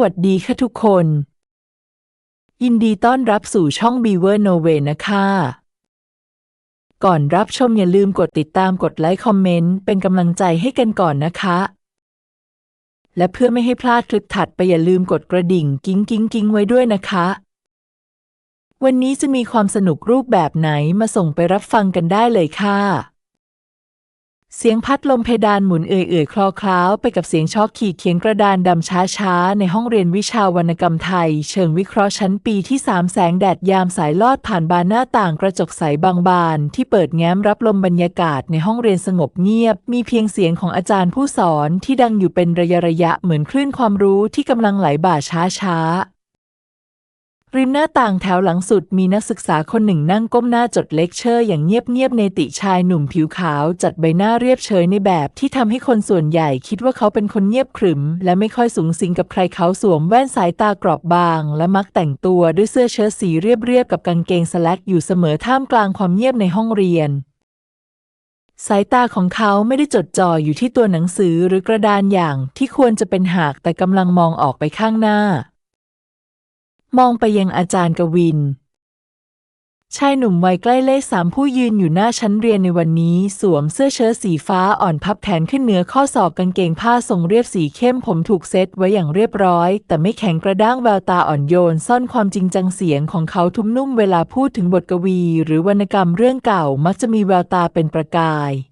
วัสดีค่ะทุกคน ยินดีต้อนรับสู่ช่อง Beaver No Way นะคะ ก่อนรับชมอย่าลืมกดติดตามกดไลค์คอมเมนต์เป็นกำลังใจให้กันก่อนนะคะ และเพื่อไม่ให้พลาดคลิปถัดไปอย่าลืมกดกระดิ่งกิ้งกิ้งกิ้งไว้ด้วยนะคะ วันนี้จะมีความสนุกรูปแบบไหนมาส่งไปรับฟังกันได้เลยค่ะ เสียงพัดลมเพดานหมุนเอื่อยๆ คลอคล้าวไปกับเสียงช็อกขีดเขียนกระดานดำช้าๆ ในห้องเรียนวิชาวรรณกรรมไทย เชิงวิเคราะห์ชั้นปีที่สามแสงแดดยามสายลอดผ่านบานหน้าต่างกระจกใสบางบาน ที่เปิดแง้มรับลมบรรยากาศในห้องเรียนสงบเงียบ มีเพียงเสียงของอาจารย์ผู้สอนที่ดังอยู่เป็นระยะระยะเหมือนคลื่นความรู้ที่กำลังไหลบ่าช้าๆ ริมหน้าต่างแถวหลังสุดมีนักศึกษาคนหนึ่งนั่งก้มหน้าจดเลคเชอร์อย่างเงียบๆเนติชายหนุ่มผิวขาวจัดใบหน้าเรียบเฉยในแบบที่ทำให้คนส่วนใหญ่คิดว่าเขาเป็นคนเงียบขรึม และไม่ค่อยสูงสิงกับใครเขาสวมแว่นสายตากรอบบาง และมักแต่งตัวด้วยเสื้อเชิ้ตสีเรียบๆกับกางเกงสแลกอยู่เสมอท่ามกลางความเงียบในห้องเรียนสายตาของเขาไม่ได้จดจ่ออยู่ที่ตัวหนังสือหรือกระดานอย่างที่ควรจะเป็นหากแต่กำลังมองออกไปข้างหน้า มองไปยังอาจารย์กวิน ชายหนุ่มวัยใกล้เลขสามผู้ยืนอยู่หน้าชั้นเรียนในวันนี้ สวมเสื้อเชิ้ตสีฟ้าอ่อนพับแขนขึ้นเหนือข้อศอกกางเกงผ้าทรงเรียบสีเข้มผมถูกเซตไว้อย่างเรียบร้อย แต่ไม่แข็งกระด้างแววตาอ่อนโยน ซ่อนความจริงจังเสียงของเขาทุ้มนุ่มเวลาพูดถึงบทกวี หรือวรรณกรรมเรื่องเก่ามักจะมีแววตาเป็นประกาย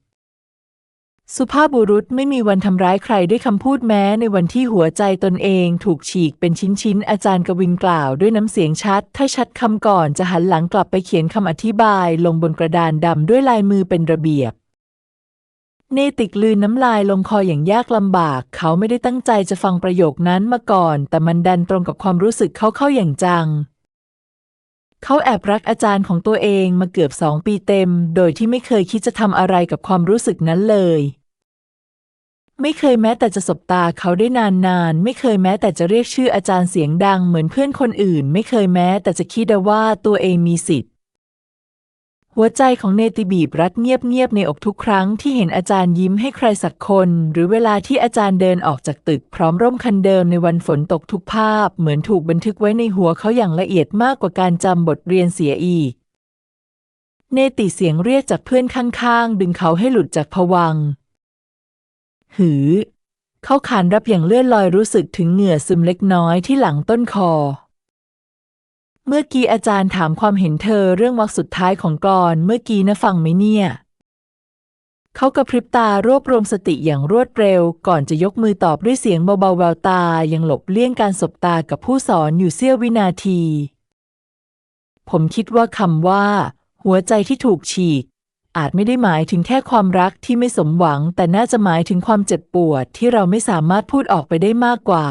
สุภาพบุรุษไม่มีวันทำร้ายใครด้วยคำพูดแม้ในวันที่หัวใจตนเองถูกฉีกเป็นชิ้นๆ อาจารย์กวินกล่าวด้วยน้ำเสียงชัด ถ้าชัดคำก่อนจะหันหลังกลับไปเขียนคำอธิบายลงบนกระดานดำด้วยลายมือเป็นระเบียบ เนติกลืนน้ำลายลงคออย่างยากลำบาก เขาไม่ได้ตั้งใจจะฟังประโยคนั้นมาก่อน แต่มันดันตรงกับความรู้สึกเขาเข้าอย่างจังเขาแอบรักอาจารย์ของตัวเองมาเกือบสองปีเต็ม โดยที่ไม่เคยคิดจะทำอะไรกับความรู้สึกนั้นเลย ไม่เคยแม้แต่จะสบตาเขาได้นานๆ ไม่เคยแม้แต่จะเรียกชื่ออาจารย์เสียงดังเหมือนเพื่อนคนอื่น ไม่เคยแม้แต่จะคิดว่าตัวเองมีสิทธิ์ หัวใจของเนติบีบรัดเงียบๆในอกทุกครั้งที่เห็นอาจารย์ยิ้มให้ใครสักคน หรือเวลาที่อาจารย์เดินออกจากตึกพร้อมร่มคันเดิมในวันฝนตกทุกภาพ เหมือนถูกบันทึกไว้ในหัวเขาอย่างละเอียดมากกว่าการจำบทเรียนเสียอีก เนติเสียงเรียกจากเพื่อนข้างๆ ดึงเขาให้หลุดจากผวัง หือ เขาขานรับอย่างเลื่อนลอยรู้สึกถึงเหงื่อซึมเล็กน้อยที่หลังต้นคอ เมื่อกี้อาจารย์ถามความเห็นเธอเรื่องวรรคสุดท้ายของกรเมื่อกี้นะฟังไหมเนี่ย เขากระพริบตารวบรวมสติอย่างรวดเร็ว ก่อนจะยกมือตอบด้วยเสียงเบาๆแววตายังหลบเลี่ยงการสบตากับผู้สอนอยู่เสี้ยววินาที ผมคิดว่าคำว่า หัวใจที่ถูกฉีก อาจไม่ได้หมายถึงแค่ความรักที่ไม่สมหวัง แต่น่าจะหมายถึงความเจ็บปวดที่เราไม่สามารถพูดออกไปได้มากกว่า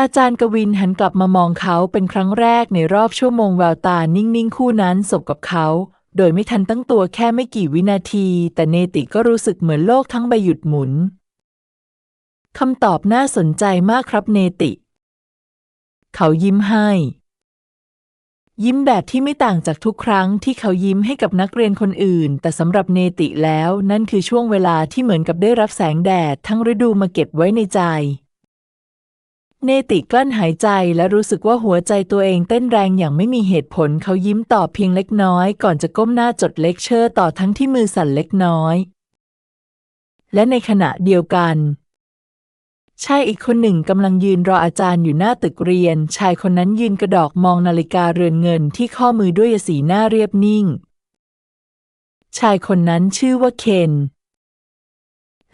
อาจารย์กวินหันกลับมามองเขาเป็นครั้งแรกในรอบชั่วโมงแววตานิ่งๆคู่นั้นสบกับเขา โดยไม่ทันตั้งตัวแค่ไม่กี่วินาที แต่เนติก็รู้สึกเหมือนโลกทั้งใบหยุดหมุนคำตอบน่าสนใจมากครับเนติ เขายิ้มให้ ยิ้มแบบที่ไม่ต่างจากทุกครั้งที่เขายิ้มให้กับนักเรียนคนอื่น แต่สำหรับเนติแล้วนั่นคือช่วงเวลาที่เหมือนกับได้รับแสงแดดทั้งฤดูมาเก็บไว้ในใจ เนติกลั้นหายใจและรู้สึกว่าหัวใจตัวเองเต้นแรงอย่างไม่มีเหตุผลเขายิ้มตอบเพียงเล็กน้อย ก่อนจะก้มหน้าจดเลคเชอร์ต่อทั้งที่มือสั่นเล็กน้อย และในขณะเดียวกัน ชายอีกคนหนึ่งกำลังยืนรออาจารย์อยู่หน้าตึกเรียน ชายคนนั้นยืนกระดอกมองนาฬิกาเรือนเงินที่ข้อมือด้วยสีหน้าเรียบนิ่ง ชายคนนั้นชื่อว่าเคน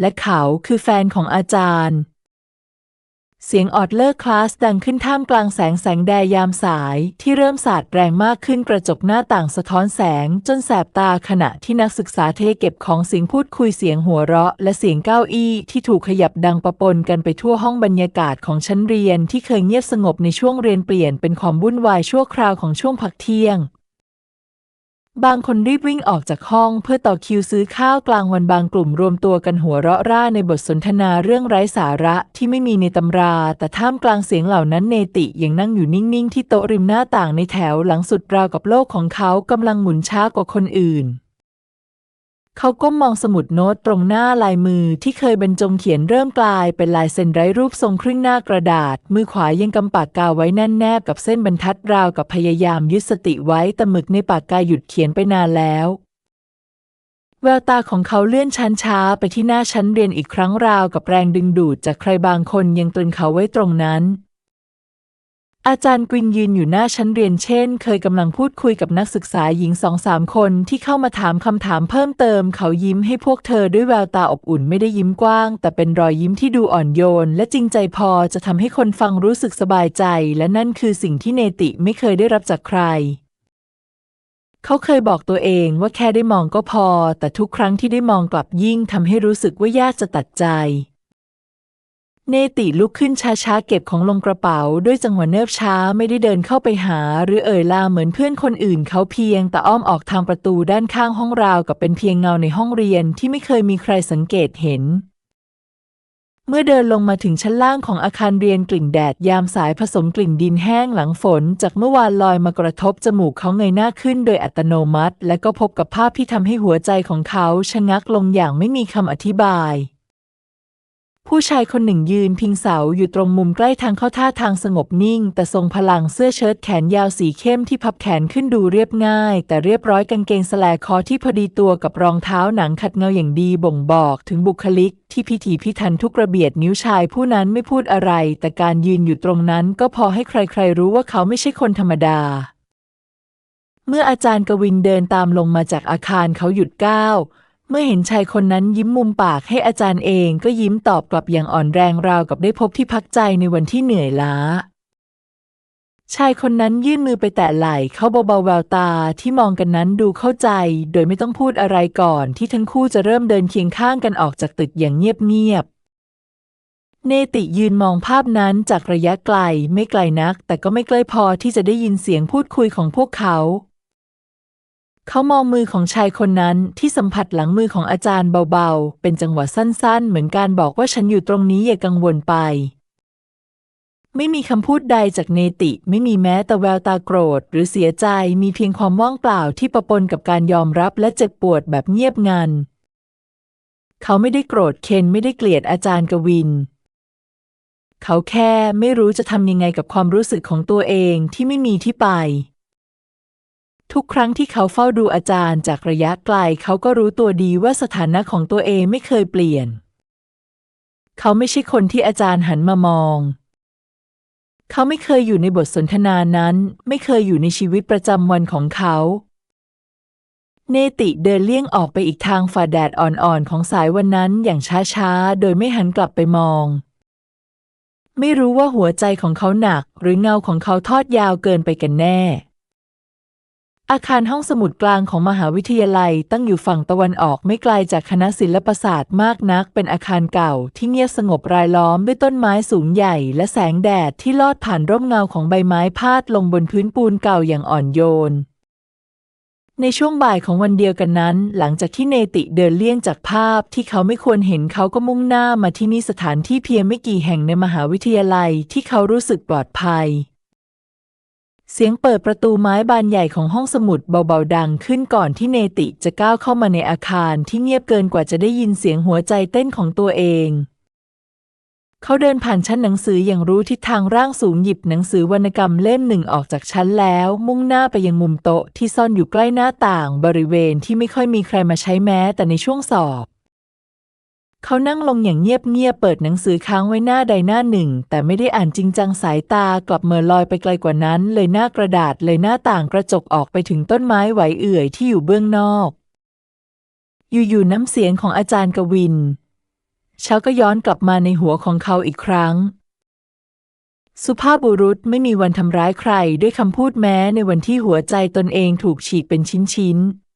และเขาคือแฟนของอาจารย์ เสียงออดเลอร์คลาสดังขึ้นท่ามกลางแสงแสงแดดยามสายที่เริ่มสาดแรงมากขึ้นกระจกหน้าต่างสะท้อนแสงจนแสบตาขณะที่นักศึกษาเทเก็บของเสียงพูดคุยเสียงหัวเราะ และเสียงเก้าอี้ที่ถูกขยับดังประปนกันไปทั่วห้องบรรยากาศของชั้นเรียนที่เคยเงียบสงบในช่วงเรียนเปลี่ยนเป็นความวุ่นวายชั่วคราวของช่วงพักเที่ยง บางคนรีบวิ่งออกจากห้องเพื่อต่อคิวซื้อข้าวกลางวันบางกลุ่มรวมตัวกันหัวเราะร่าในบทสนทนาเรื่องไร้สาระที่ไม่มีในตำรา แต่ท่ามกลางเสียงเหล่านั้นเนติยังนั่งอยู่นิ่งๆ ที่โต๊ะริมหน้าต่างในแถวหลังสุดราวกับโลกของเขากำลังหมุนช้ากว่าคนอื่น เขาก้มมองสมุดโน้ตตรงหน้าลายมือที่เคยบรรจงเขียนเริ่มกลายเป็นลายเซ็นไร้รูปทรงครึ่งหน้ากระดาษ มือขวายังกำปากกาไว้แน่นแนบกับเส้นบรรทัดราวกับพยายามยึดสติไว้แต่หมึกในปากกาหยุดเขียนไปนานแล้วแววตาของเขาเลื่อนชั้นช้าไปที่หน้าชั้นเรียนอีกครั้งราวกับแรงดึงดูดจากใครบางคนยังตรึงเขาไว้ตรงนั้น อาจารย์กวินยืนอยู่หน้าชั้นเรียนเช่น เคยกำลังพูดคุยกับนักศึกษาหญิงสองสามคนที่เข้ามาถามคำถามเพิ่มเติม เขายิ้มให้พวกเธอด้วยแววตาอบอุ่นไม่ได้ยิ้มกว้าง แต่เป็นรอยยิ้มที่ดูอ่อนโยน และจริงใจพอจะทำให้คนฟังรู้สึกสบายใจ และนั่นคือสิ่งที่เนติไม่เคยได้รับจากใคร เขาเคยบอกตัวเองว่าแค่ได้มองก็พอ แต่ทุกครั้งที่ได้มองกลับยิ่งทำให้รู้สึกว่ายากจะตัดใจ เนติลุกขึ้นช้าๆเก็บของลงกระเป๋า ด้วยจังหวะเนิบช้าไม่ได้เดินเข้าไปหา หรือเอ่ยลาเหมือนเพื่อนคนอื่นเขาเพียง แต่อ้อมออกทางประตูด้านข้างห้องราวกับเป็นเพียงเงาในห้องเรียนที่ไม่เคยมีใครสังเกตเห็น เมื่อเดินลงมาถึงชั้นล่างของอาคารเรียนกลิ่นแดดยามสายผสมกลิ่นดินแห้งหลังฝน จากเมื่อวานลอยมากระทบจมูกเขาเงยหน้าขึ้นโดยอัตโนมัติ และก็พบกับภาพที่ทำให้หัวใจของเขาชะงักลงอย่างไม่มีคำอธิบาย ผู้ชายคนหนึ่งยืนพิงเสาอยู่ตรงมุมใกล้ทางเข้าท่าทางสงบนิ่ง แต่ทรงพลังเสื้อเชิ้ตแขนยาวสีเข้มที่พับแขนขึ้นดูเรียบง่าย แต่เรียบร้อยกางเกงสแลคอที่พอดีตัวกับรองเท้าหนังขัดเงาอย่างดีบ่งบอกถึงบุคลิก ที่พิถีพิถันทุกระเบียดนิ้วชายผู้นั้นไม่พูดอะไร แต่การยืนอยู่ตรงนั้นก็พอให้ใครๆรู้ว่าเขาไม่ใช่คนธรรมดา เมื่ออาจารย์กวินเดินตามลงมาจากอาคารเขาหยุดก้าว เมื่อเห็นชายคนนั้นยิ้มมุมปากให้อาจารย์เองก็ยิ้มตอบกลับอย่างอ่อนแรงราวกับได้พบที่พักใจในวันที่เหนื่อยล้า ชายคนนั้นยื่นมือไปแตะไหล่เขาเบาๆแววตาที่มองกันนั้นดูเข้าใจ โดยไม่ต้องพูดอะไรก่อนที่ทั้งคู่จะเริ่มเดินเคียงข้างกันออกจากตึกอย่างเงียบๆเนติยืนมองภาพนั้นจากระยะไกลไม่ไกลนัก แต่ก็ไม่ใกล้พอที่จะได้ยินเสียงพูดคุยของพวกเขา เขามองมือของชายคนนั้นที่สัมผัสหลังมือของอาจารย์เบาๆ เป็นจังหวะสั้นๆ เหมือนการบอกว่าฉันอยู่ตรงนี้อย่ากังวลไป ไม่มีคำพูดใดจากเนติ ไม่มีแม้แต่แววตาโกรธ หรือเสียใจ มีเพียงความว่างเปล่าที่ปะปนกับการยอมรับและเจ็บปวดแบบเงียบงัน เขาไม่ได้โกรธเคนไม่ได้เกลียดอาจารย์กวิน เขาแค่ไม่รู้จะทำยังไงกับความรู้สึกของตัวเองที่ไม่มีที่ไป ทุกครั้งที่เขาเฝ้าดูอาจารย์จากระยะไกล เขาก็รู้ตัวดีว่าสถานะของตัวเองไม่เคยเปลี่ยน เขาไม่ใช่คนที่อาจารย์หันมามอง เขาไม่เคยอยู่ในบทสนทนานั้น ไม่เคยอยู่ในชีวิตประจำวันของเขา เนติเดินเลี่ยงออกไปอีกทางฝ่าแดดอ่อนๆของสายวันนั้นอย่างช้าๆ โดยไม่หันกลับไปมอง ไม่รู้ว่าหัวใจของเขาหนัก หรือเงาของเขาทอดยาวเกินไปกันแน่ อาคารห้องสมุดกลางของมหาวิทยาลัยตั้งอยู่ฝั่งตะวันออกไม่ไกลจากคณะศิลปศาสตร์มากนัก เป็นอาคารเก่าที่เงียบสงบรายล้อมด้วยต้นไม้สูงใหญ่และแสงแดดที่ลอดผ่านร่มเงาของใบไม้พาดลงบนพื้นปูนเก่าอย่างอ่อนโยน ในช่วงบ่ายของวันเดียวกันนั้น หลังจากที่เนติเดินเลี่ยงจากภาพที่เขาไม่ควรเห็นเขาก็มุ่งหน้ามาที่นี่สถานที่เพียงไม่กี่แห่งในมหาวิทยาลัยที่เขารู้สึกปลอดภัย เสียงเปิดประตูไม้บานใหญ่ของห้องสมุดเบาๆดังขึ้นก่อนที่เนติจะก้าวเข้ามาในอาคารที่เงียบเกินกว่าจะได้ยินเสียงหัวใจเต้นของตัวเอง เขาเดินผ่านชั้นหนังสืออย่างรู้ทิศทางร่างสูงหยิบหนังสือวรรณกรรมเล่มหนึ่งออกจากชั้นแล้ว มุ่งหน้าไปยังมุมโต๊ะที่ซ่อนอยู่ใกล้หน้าต่างบริเวณที่ไม่ค่อยมีใครมาใช้แม้แต่ในช่วงสอบ เขานั่งลงอย่างเงียบๆเปิดหนังสือค้างไว้หน้าใดหน้าหนึ่ง แต่ไม่ได้อ่านจริงจังสายตากลับเมื่อลอยไปไกลกว่านั้น เลยหน้ากระดาษเลยหน้าต่างกระจกออกไปถึงต้นไม้ไหวเอื่อยที่อยู่เบื้องนอก อยู่ๆน้ำเสียงของอาจารย์กวินเช้าก็ย้อนกลับมาในหัวของเขาอีกครั้ง สุภาพบุรุษไม่มีวันทำร้ายใครด้วยคำพูดแม้ในวันที่หัวใจตนเองถูกฉีกเป็นชิ้นๆ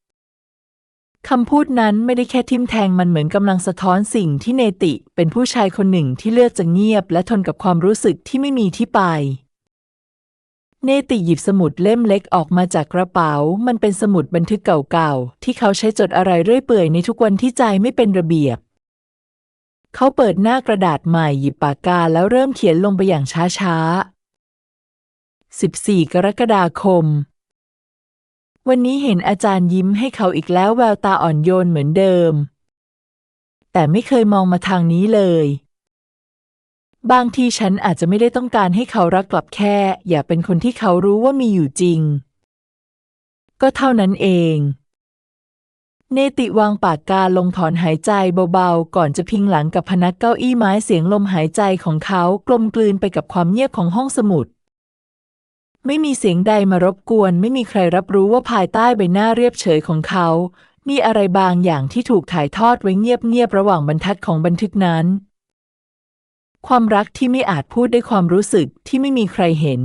คำพูดนั้นไม่ได้แค่ทิมแทงมันเหมือนกำลังสะท้อนสิ่งที่เนติเป็นผู้ชายคนหนึ่งที่เลือกจะเงียบ และทนกับความรู้สึกที่ไม่มีที่ไป เนติหยิบสมุดเล่มเล็กออกมาจากกระเป๋า มันเป็นสมุดบันทึกเก่าๆ ที่เขาใช้จดอะไรเรื่อยเปื่อยในทุกวันที่ใจไม่เป็นระเบียบ เขาเปิดหน้ากระดาษใหม่หยิบปากกาแล้วเริ่มเขียนลงไปอย่างช้าๆ 14 กรกฎาคม วันนี้เห็นอาจารย์ยิ้มให้เขาอีกแล้วแววตาอ่อนโยนเหมือนเดิม แต่ไม่เคยมองมาทางนี้เลย บางทีฉันอาจจะไม่ได้ต้องการให้เขารักกลับแค่ อย่าเป็นคนที่เขารู้ว่ามีอยู่จริง ก็เท่านั้นเอง เนติวางปากกาลงถอนหายใจเบาๆ ก่อนจะพิงหลังกับพนักเก้าอี้ไม้เสียงลมหายใจของเขากลมกลืนไปกับความเงียบของห้องสมุด ไม่มีเสียงใดมารบกวน ไม่มีใครรับรู้ว่าภายใต้ใบหน้าเรียบเฉยของเขา มีอะไรบางอย่างที่ถูกถ่ายทอดไว้เงียบๆระหว่างบรรทัดของบันทึกนั้น ความรักที่ไม่อาจพูดด้วยความรู้สึกที่ไม่มีใครเห็น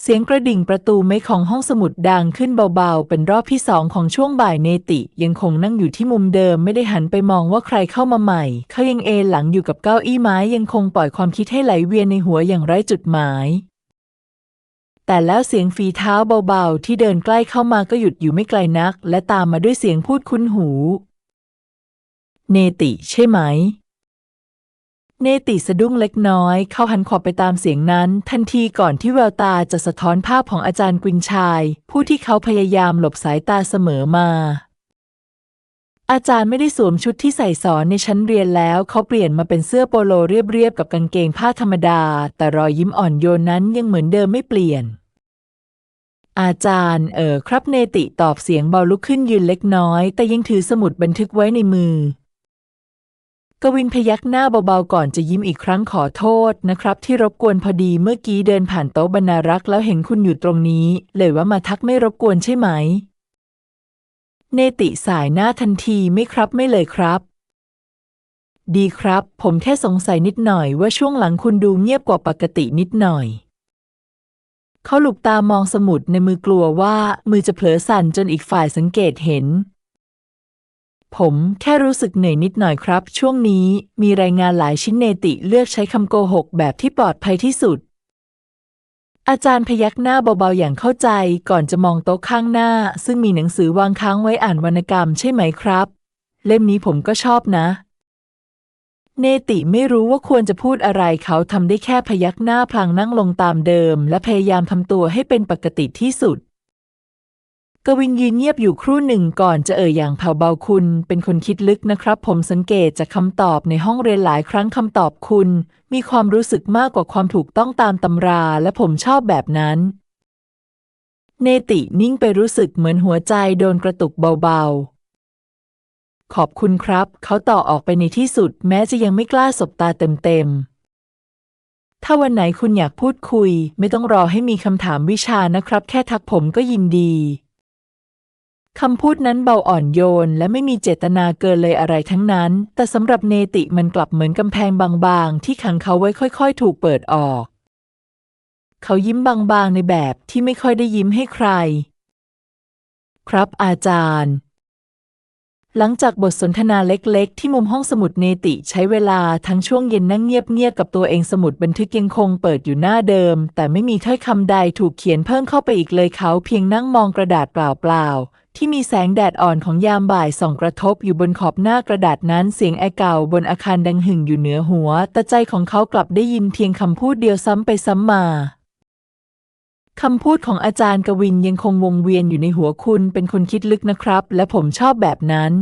เสียงกระดิ่งประตูไม้ของห้องสมุดดังขึ้นเบาๆ เป็นรอบที่สองของช่วงบ่ายเนติ ยังคงนั่งอยู่ที่มุมเดิมไม่ได้หันไปมองว่าใครเข้ามาใหม่ เขายังเอนหลังอยู่กับเก้าอี้ไม้ยังคงปล่อยความคิดให้ไหลเวียนในหัวอย่างไร้จุดหมาย แต่แล้วเสียงฝีเท้าเบาๆ ที่เดินใกล้เข้ามาก็หยุดอยู่ไม่ไกลนัก และตามมาด้วยเสียงพูดคุ้นหู เนติใช่ไหม เนติสะดุ้งเล็กน้อย เข้าหันขอบไปตามเสียงนั้น ทันทีก่อนที่แววตาจะสะท้อนภาพของอาจารย์กุญชาย ผู้ที่เขาพยายามหลบสายตาเสมอมา อาจารย์ไม่ได้สวมชุดที่ใส่สอนในชั้นเรียนแล้ว เขาเปลี่ยนมาเป็นเสื้อโปโลเรียบๆกับกางเกงผ้าธรรมดา แต่รอยยิ้มอ่อนโยนนั้นยังเหมือนเดิมไม่เปลี่ยน อาจารย์เออครับเนติตอบเสียงเบาลุกขึ้นยืนเล็กน้อย แต่ยังถือสมุดบันทึกไว้ในมือกวินพยักหน้าเบาๆก่อนจะยิ้มอีกครั้งขอโทษนะครับ ที่รบกวนพอดีเมื่อกี้เดินผ่านโต๊ะบรรณารักษ์แล้วเห็นคุณอยู่ตรงนี้ เลยว่ามาทักไม่รบกวนใช่ไหม เนติสายหน้าทันทีไม่ครับไม่เลยครับ ดีครับ ผมแค่สงสัยนิดหน่อยว่าช่วงหลังคุณดูเงียบกว่าปกตินิดหน่อย เขาหลุกตามองสมุดในมือกลัวว่ามือจะเผลอสั่นจนอีกฝ่ายสังเกตเห็น ผมแค่รู้สึกเหนื่อยนิดหน่อยครับ ช่วงนี้มีรายงานหลายชิ้นเนติเลือกใช้คำโกหกแบบที่ปลอดภัยที่สุด อาจารย์พยักหน้าเบาๆอย่างเข้าใจก่อนจะมองโต๊ะข้างหน้า ซึ่งมีหนังสือวางค้างไว้อ่านวรรณกรรมใช่ไหมครับ เล่มนี้ผมก็ชอบนะ เนติไม่รู้ว่าควรจะพูดอะไรเขาทำได้แค่พยักหน้าพลางนั่งลงตามเดิม และพยายามทำตัวให้เป็นปกติที่สุด กวินยืนเงียบอยู่ครู่หนึ่งก่อนจะเอ่ยอย่างแผ่วเบาคุณ เป็นคนคิดลึกนะครับ ผมสังเกตจากคำตอบในห้องเรียนหลายครั้งคำตอบคุณ มีความรู้สึกมากกว่าความถูกต้องตามตำรา และผมชอบแบบนั้น เนตินิ่งไปรู้สึกเหมือนหัวใจโดนกระตุกเบาๆ ขอบคุณครับ เขาต่อออกไปในที่สุด แม้จะยังไม่กล้าสบตาเต็มๆถ้าวันไหนคุณอยากพูดคุย ไม่ต้องรอให้มีคำถามวิชานะครับ แค่ทักผมก็ยินดี คำพูดนั้นเบาอ่อนโยน และไม่มีเจตนาเกินเลยอะไรทั้งนั้น แต่สำหรับเนติมันกลับเหมือนกำแพงบางๆ ที่ขังเขาไว้ค่อยๆ ถูกเปิดออก เขายิ้มบางๆในแบบที่ไม่ค่อยได้ยิ้มให้ใคร ครับอาจารย์ หลังจากบทสนทนาเล็กๆ ที่มุมห้องสมุดเนติใช้เวลาทั้งช่วงเย็นนั่งเงียบๆกับตัวเองสมุดบันทึกยังคงเปิดอยู่หน้าเดิม แต่ไม่มีถ้อยคำใดถูกเขียนเพิ่มเข้าไปอีกเลยเขาเพียงนั่งมองกระดาษเปล่าๆ ที่มีแสงแดดอ่อนของยามบ่ายส่องกระทบอยู่บนขอบหน้ากระดาษนั้นเสียงไอเก่าบนอาคารดังหึ่งอยู่เหนือหัว แต่ใจของเขากลับได้ยินเพียงคำพูดเดียวซ้ำไปซ้ำมาคำพูดของอาจารย์กวินยังคงวงเวียนอยู่ในหัวคุณเป็นคนคิดลึกนะครับ และผมชอบแบบนั้น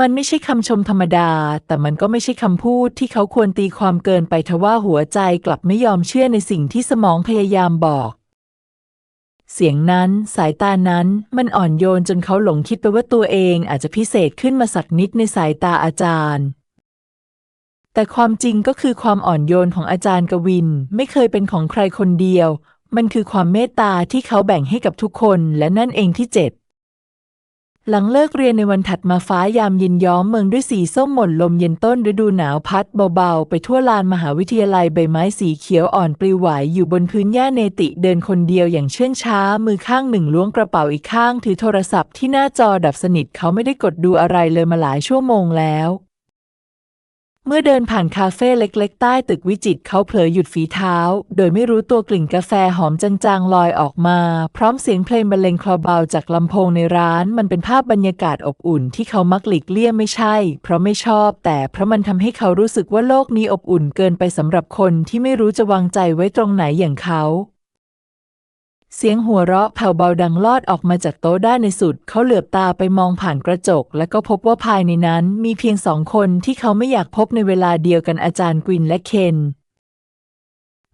มันไม่ใช่คำชมธรรมดา แต่มันก็ไม่ใช่คำพูดที่เขาควรตีความเกินไปทว่าหัวใจกลับไม่ยอมเชื่อในสิ่งที่สมองพยายามบอก เสียงนั้นสายตานั้นมันอ่อนโยนจนเขาหลงคิดไปว่าตัวเองอาจจะพิเศษขึ้นมาสักนิดในสายตาอาจารย์ แต่ความจริงก็คือความอ่อนโยนของอาจารย์กวินไม่เคยเป็นของใครคนเดียว มันคือความเมตตาที่เขาแบ่งให้กับทุกคนและนั่นเองที่เจ็ด หลังเลิกเรียนในวันถัดมาฟ้ายามเย็นย้อมเมืองด้วยสีส้มหม่นลมเย็นต้นฤดูหนาวพัดเบาๆ ไปทั่วลานมหาวิทยาลัยใบไม้สีเขียวอ่อนปลิวไหวอยู่บนพื้นหญ้าเนติเดินคนเดียวอย่างเชื่องช้า มือข้างหนึ่งล้วงกระเป๋าอีกข้าง ถือโทรศัพท์ที่หน้าจอดับสนิทเขาไม่ได้กดดูอะไรเลยมาหลายชั่วโมงแล้ว เมื่อเดินผ่านคาเฟ่เล็กๆ ใต้ตึกวิจิตรเขาเผลอหยุดฝีเท้า โดยไม่รู้ตัวกลิ่นกาแฟหอมจางๆลอยออกมา พร้อมเสียงเพลงบรรเลงคลอเบาจากลำโพงในร้าน มันเป็นภาพบรรยากาศอบอุ่นที่เขามักหลีกเลี่ยงไม่ใช่ เพราะไม่ชอบ แต่เพราะมันทำให้เขารู้สึกว่าโลกนี้อบอุ่นเกินไปสำหรับคนที่ไม่รู้จะวางใจไว้ตรงไหนอย่างเขา เสียงหัวเราะแผ่วเบาดังลอดออกมาจากโต๊ะด้านในสุด เขาเหลือบตาไปมองผ่านกระจก และก็พบว่าภายในนั้นมีเพียงสองคนที่เขาไม่อยากพบในเวลาเดียวกันอาจารย์กวินและเคน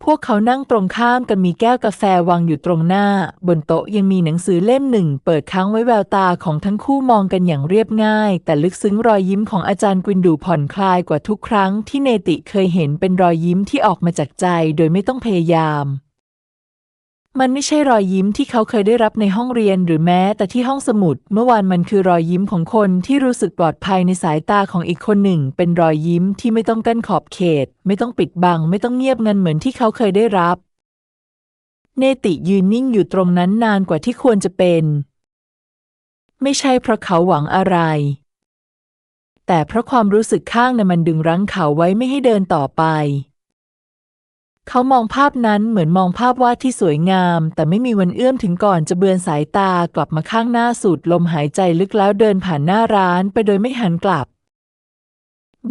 พวกเขานั่งตรงข้ามกันมีแก้วกาแฟวางอยู่ตรงหน้า บนโต๊ะยังมีหนังสือเล่มหนึ่ง เปิดค้างไว้แววตาของทั้งคู่มองกันอย่างเรียบง่าย แต่ลึกซึ้งรอยยิ้มของอาจารย์กวินดูผ่อนคลายกว่าทุกครั้งที่เนติเคยเห็นเป็นรอยยิ้มที่ออกมาจากใจ โดยไม่ต้องพยายาม มันไม่ใช่รอยยิ้มที่เขาเคยได้รับในห้องเรียนหรือแม้แต่ที่ห้องสมุด เมื่อวานมันคือรอยยิ้มของคนที่รู้สึกปลอดภัยในสายตาของอีกคนหนึ่ง เป็นรอยยิ้มที่ไม่ต้องกั้นขอบเขต ไม่ต้องปิดบัง ไม่ต้องเงียบงันเหมือนที่เขาเคยได้รับ เนติยืนนิ่งอยู่ตรงนั้นนานกว่าที่ควรจะเป็น ไม่ใช่เพราะเขาหวังอะไร แต่เพราะความรู้สึกข้างในมันดึงรั้งเขาไว้ไม่ให้เดินต่อไป เขามองภาพนั้นเหมือนมองภาพวาดที่สวยงาม แต่ไม่มีวันเอื้อมถึงก่อนจะเบือนสายตากลับมาข้างหน้าสูดลมหายใจลึกแล้วเดินผ่านหน้าร้านไปโดยไม่หันกลับ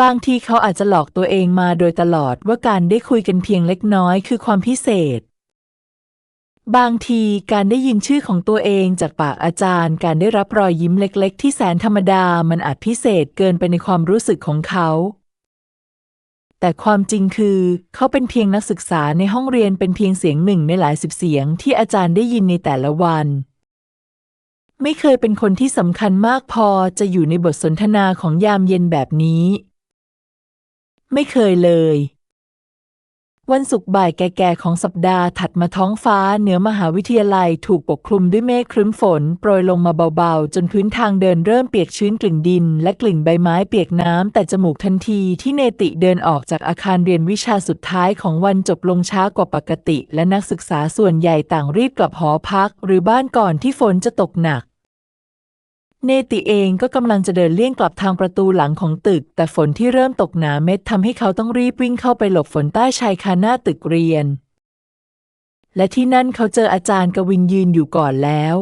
บางทีเขาอาจจะหลอกตัวเองมาโดยตลอดว่าการได้คุยกันเพียงเล็กน้อยคือความพิเศษ บางทีการได้ยินชื่อของตัวเองจากปากอาจารย์ การได้รับรอยยิ้มเล็ก ๆ ที่แสนธรรมดามันอาจพิเศษเกินไปในความรู้สึกของเขา แต่ความจริงคือ เขาเป็นเพียงนักศึกษาในห้องเรียนเป็นเพียงเสียงหนึ่งในหลายสิบเสียงที่อาจารย์ได้ยินในแต่ละวัน ไม่เคยเป็นคนที่สำคัญมากพอจะอยู่ในบทสนทนาของยามเย็นแบบนี้ ไม่เคยเลย วันศุกร์บ่ายแก่ๆของสัปดาห์ถัดมาท้องฟ้าเหนือมหาวิทยาลัยถูกปกคลุมด้วยเมฆครึ้มฝน โปรยลงมาเบาๆ จนพื้นทางเดินเริ่มเปียกชื้นกลิ่นดิน และกลิ่นใบไม้เปียกน้ำ แต่จมูกทันทีที่เนติเดินออกจากอาคารเรียนวิชาสุดท้ายของวันจบลงช้ากว่าปกติ และนักศึกษาส่วนใหญ่ต่างรีบกลับหอพัก หรือบ้านก่อนที่ฝนจะตกหนัก เนติเองก็กำลังจะเดินเลี่ยงกลับทางประตูหลังของตึก แต่ฝนที่เริ่มตกหนาเม็ดทำให้เขาต้องรีบวิ่งเข้าไปหลบฝนใต้ชายคาหน้าตึกเรียน และที่นั่นเขาเจออาจารย์กวินยืนอยู่ก่อนแล้ว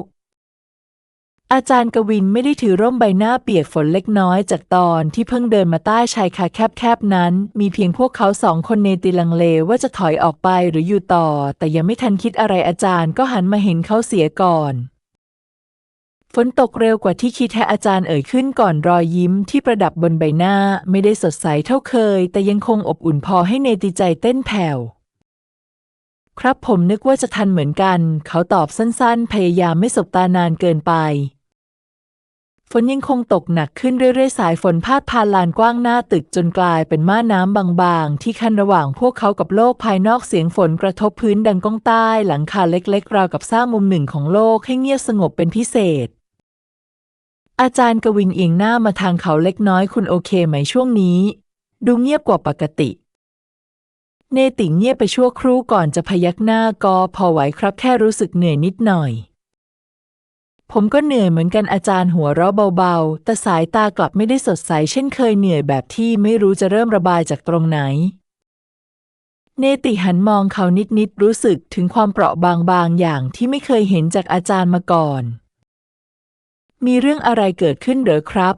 อาจารย์กวินไม่ได้ถือร่มใบหน้าเปียกฝนเล็กน้อยจากตอนที่เพิ่งเดินมาใต้ชายคาแคบๆนั้น มีเพียงพวกเขาสองคนเนติลังเลว่าจะถอยออกไปหรืออยู่ต่อ แต่ยังไม่ทันคิดอะไรอาจารย์ก็หันมาเห็นเขาเสียก่อน ฝนตกเร็วกว่าที่คิดแท้อาจารย์เอ่ยขึ้นก่อนรอยยิ้มที่ประดับบนใบหน้าไม่ได้สดใสเท่าเคย แต่ยังคงอบอุ่นพอให้เนติใจเต้นแผ่ว ครับผมนึกว่าจะทันเหมือนกัน เขาตอบสั้นๆ พยายามไม่สบตานานเกินไป ฝนยังคงตกหนักขึ้นเรื่อยๆ สายฝนพาดผ่านลานกว้างหน้าตึกจนกลายเป็นม่านน้ำบางๆ ที่ขั้นระหว่างพวกเขากับโลกภายนอกเสียงฝนกระทบพื้นดังก้องใต้ หลังคาเล็กๆ ราวกับสร้างมุมหนึ่งของโลกให้เงียบสงบเป็นพิเศษ อาจารย์กวินเอียงหน้ามาทางเขาเล็กน้อยคุณโอเคไหมช่วงนี้ ดูเงียบกว่าปกติ เนติเงียบไปชั่วครู่ก่อนจะพยักหน้าก็พอไหวครับแค่รู้สึกเหนื่อยนิดหน่อย ผมก็เหนื่อยเหมือนกันอาจารย์หัวเราะเบาๆ แต่สายตากลับไม่ได้สดใสเช่นเคยเหนื่อยแบบที่ไม่รู้จะเริ่มระบายจากตรงไหน เนติหันมองเขานิดๆรู้สึกถึงความเปราะบางบางอย่างที่ไม่เคยเห็นจากอาจารย์มาก่อน มีเรื่องอะไรเกิดขึ้นเหรอครับ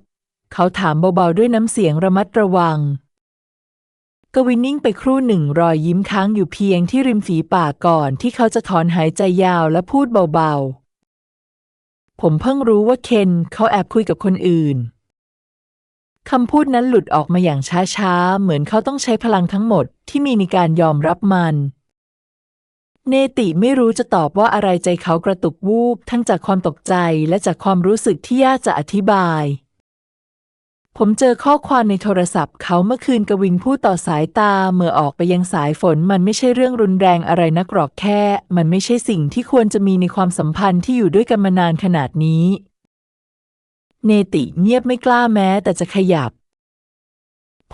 เขาถามเบาๆด้วยน้ำเสียงระมัดระวัง กวินนิ่งไปครู่หนึ่งรอยยิ้มค้างอยู่เพียงที่ริมฝีปากก่อนที่เขาจะถอนหายใจยาวและพูดเบาๆ ผมเพิ่งรู้ว่าเคนเขาแอบคุยกับคนอื่นคำพูดนั้นหลุดออกมาอย่างช้าๆ เหมือนเขาต้องใช้พลังทั้งหมดที่มีในการยอมรับมัน เนติไม่รู้จะตอบว่าอะไรใจเขากระตุกวูบทั้งจากความตกใจและจากความรู้สึกที่ยากจะอธิบาย ผมเจอข้อความในโทรศัพท์เขาเมื่อคืนกวินพูดต่อสายตาเมื่อออกไปยังสายฝนมันไม่ใช่เรื่องรุนแรงอะไรนักหรอกแค่ มันไม่ใช่สิ่งที่ควรจะมีในความสัมพันธ์ที่อยู่ด้วยกันมานานขนาดนี้ เนติเงียบไม่กล้าแม้แต่จะขยับ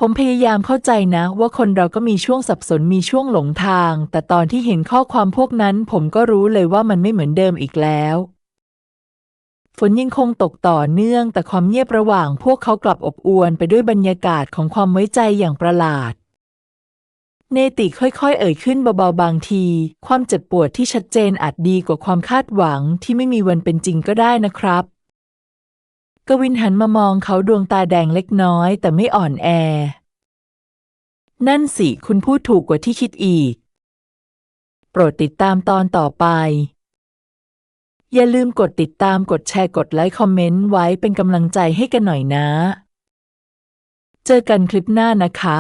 ผมพยายามเข้าใจนะ ว่าคนเราก็มีช่วงสับสนมีช่วงหลงทาง แต่ตอนที่เห็นข้อความพวกนั้น ผมก็รู้เลยว่ามันไม่เหมือนเดิมอีกแล้วฝนยังคงตกต่อเนื่อง แต่ความเงียบระหว่างพวกเขากลับอบอวลไปด้วยบรรยากาศของความไว้ใจอย่างประหลาด เนติค่อยๆ เอ่ยขึ้นเบาๆบางที ความเจ็บปวดที่ชัดเจนอาจดีกว่าความคาดหวังที่ไม่มีวันเป็นจริงก็ได้นะครับ กวินหันมามองเขาดวงตาแดงเล็กน้อย แต่ไม่อ่อนแอ นั่นสิ คุณพูดถูกกว่าที่คิดอีก โปรดติดตามตอนต่อไป อย่าลืมกดติดตามกดแชร์กดไลค์คอมเมนต์ไว้เป็นกำลังใจให้กันหน่อยนะ เจอกันคลิปหน้านะคะ